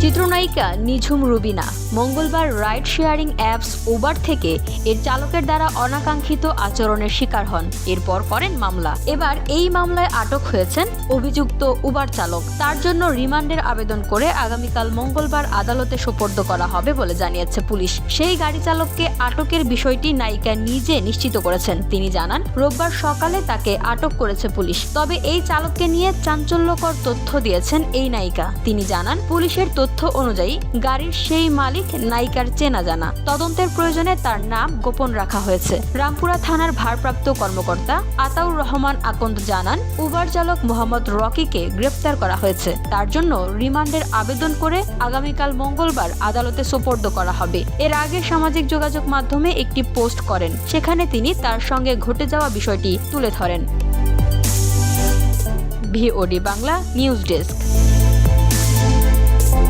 চিত্রনায়িকা নিঝুম রুবিনা মঙ্গলবার ride sharing apps Uber থেকে এর চালকের দ্বারা অনাকাঙ্ক্ষিত আচরণের শিকার হন। এরপর করেন মামলা। এবার এই মামলায় আটক হয়েছেন অভিযুক্ত উবার চালক। তার জন্য রিমান্ডের আবেদন করে আগামীকাল মঙ্গলবার আদালতে সোপর্দ করা হবে বলে জানিয়েছে পুলিশ। সেই গাড়ি চালককে আটকের বিষয়টি নায়িকা নিজে নিশ্চিত করেছেন। তিনি জানান, রোববার সকালে তাকে আটক করেছে পুলিশ। তবে এই চালককে নিয়ে চাঞ্চল্যকর তথ্য দিয়েছেন এই নায়িকা। তিনি জানান, পুলিশের তথ্য অনুযায়ী, গাড়ির সেই মালিক নায়িকার চেনা জানা। তদন্তের প্রয়োজনে তার নাম গোপন রাখা হয়েছে। রামপুরা থানার ভারপ্রাপ্ত কর্মকর্তা আতাউর রহমান আকন্দ জানান, উবার চালক মোহাম্মদ রকিকে গ্রেফতার করা হয়েছে। তার জন্য রিমান্ডের আবেদন করে আগামীকাল মঙ্গলবার আদালতে সোপর্দ করা হবে। এর আগে সামাজিক যোগাযোগ মাধ্যমে একটি পোস্ট করেন। সেখানে তিনি তার সঙ্গে ঘটে যাওয়া বিষয়টি তুলে ধরেন। VOD Bangla news desk.